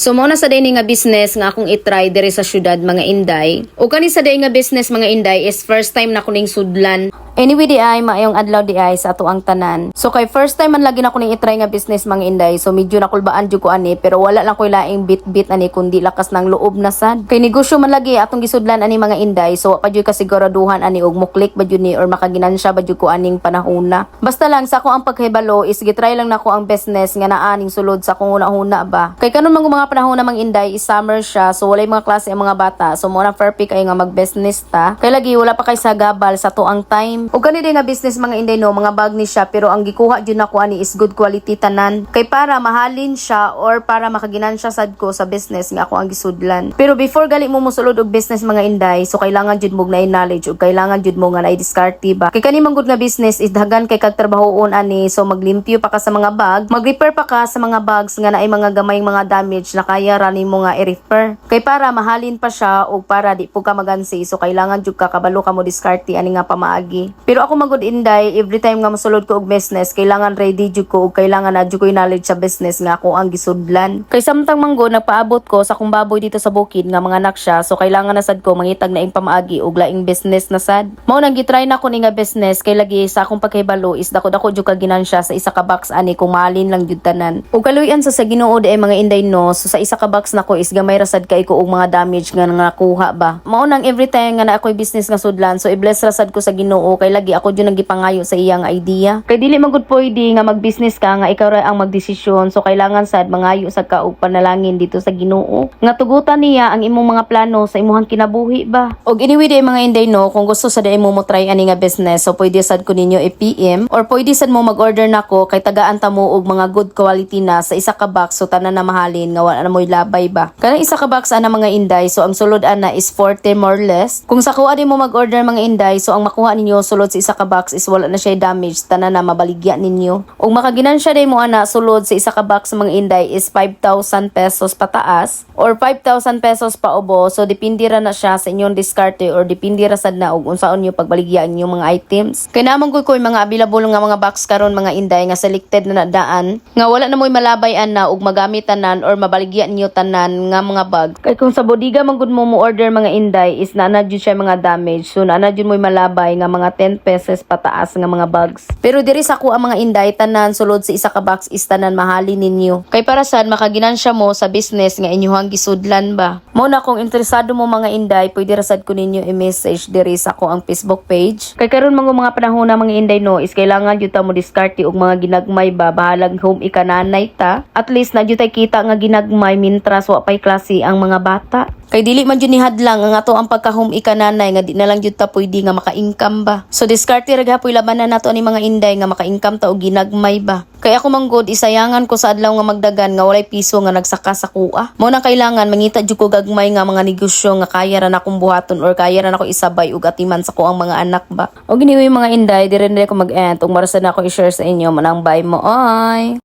So mo na sa day nga business nga akong i-try diri sa syudad mga Inday. O kani sa day nga business mga Inday is first time na kuning sudlan. Anyway di ay maayong adlaw di ay sa ato ang tanan. So kay first time man lagi na kuning i-try nga business mga Inday. So medyo nakulbaan jud ko ani pero wala lang ko laing bit-bit ani kundi lakas ng loob na sad. Kay negosyo man lagi atong gisudlan ani mga Inday. So pa jud kasiguraduhan ani og muklik ba jud ni or makaginansya ba jud ko aning panahona. Basta lang sa ako ang paghibalo is gitry lang nako ang business nga naaning sulod sa akong una-una ba. Kay kanon mga mga panahon na mga Inday is summer siya so walay mga klase ang mga bata. So mo na perfect ay nga mag-business ta. Kay lagi wala pa kay sa gabal sa tuang time. Ug kani din business mga Inday no mga bag ni siya pero ang gikuha jud nako ani is good quality tanan. Kay para mahalin siya or para makaginansya sad ko sa business nga ako ang gisudlan. Pero before gali mo musulod og business mga Inday so kailangan jud mo na knowledge ug kailangan jud mo nga na diskarte ba. Kay kani manggod nga business is daghan kay kag trabahoon ani so maglimpyo pa ka sa mga bag, mag-repair pa ka sa mga bags nga naay mga gamayng mga damage na kaya rani mo nga i-repair. Kay para mahalin pa siya ug para di po ka magansi so kailangan jud ka kabalo ka mo diskarte ani nga pamaagi. Pero ako magud Inday every time nga mosulod ko og business kailangan ready jud ko ug kailangan na ko knowledge sa business nga ako ang gisudlan. Kay samtang manggo nagpaabot ko sa kong baboy dito sa bukid nga mga anak siya so kailangan na sad ko mangitag na pamaagi ug laing business na sad. Mao nang gitry na ko ni nga business kay lagi sa akong pagkahibalo is dako-dako jud ka ginansya sa isa ka box ani kung mahalin lang jud tanan. Ug kaluyan sa sa Ginoo ay mga Inday no so sa isa ka box nako is gamay ra sad kay ko og mga damage nga nakuha ba. Mao nang every time nga na ako'y business nga sudlan so i-bless ra sad ko sa Ginoo kay lagi ako jud nagipangayo sa iyang idea. Kay dili man gud pwede nga mag-business ka nga ikaw ra ang magdesisyon so kailangan sad mangayo sa ka og panalangin dito sa Ginoo. Nga tugutan niya ang imong mga plano sa imong kinabuhi ba. Og anyway day mga Inday no kung gusto sa day mo mo try ani nga business so pwede sad ko ninyo i-PM or pwede sad mo mag-order nako kay tagaan ta mo og mga good quality na sa isa ka box so tanan na mahalin nga wala na mo'y labay ba. Kanang isa ka box ana mga Inday so ang sulod ana is 40 more or less. Kung sa kuha mo mag-order mga Inday so ang makuha ninyo sulod sa isa ka box is wala na siya damage tanan na mabaligya ninyo. Og makaginansya day mo ana sulod sa isa ka box mga Inday is 5,000 pesos pataas or 5,000 pesos pa ubo so depende ra na siya sa inyong diskarte or depende ra sad na og unsaon niyo pagbaligya ang inyong mga items. Kay namang ko yung mga available nga mga box karon mga Inday nga selected na nadaan nga wala na mo'y malabayan na og magamit tanan or mabaligya niyo tanan nga mga bag. Kay kung sa bodega man gud mo mo order mga Inday is na na siya mga damage so na na mo'y malabay nga mga 10 pesos pataas nga mga bags. Pero diri sa ko ang mga Inday tanan sulod sa isa ka box is tanan mahali ninyo. Kay para sad makaginansya mo sa business nga inyong gisudlan ba. Mo na kung interesado mo mga Inday pwede ra sad ko ninyo i-message diri sa ko ang Facebook page. Kay karon mga mga panahon na mga Inday no is kailangan jud ta mo diskarte og mga ginagmay ba bahalag home ikananay ta. At least na jud tay kita nga ginagmay mintras wa pay klase ang mga bata. Kay dili man jud ni hadlang ang ato ang pagka-home ikananay nga di na lang jud ta pwede nga maka-income ba. So diskarte ra gapoy labanan nato ni mga Inday nga maka-income ta og ginagmay ba. Kay ako manggod isayangan ko sa adlaw nga magdagan nga walay piso nga nagsaka sa kuha. Mo na kailangan mangita jud ko gagmay nga mga negosyo nga kaya ra na akong buhaton or kaya ra na ako isabay ug atiman sa ko ang mga anak ba. Og anyway mga Inday, dire na ko mag-end ug marasa na ako i-share sa inyo manang bye mo. Oy.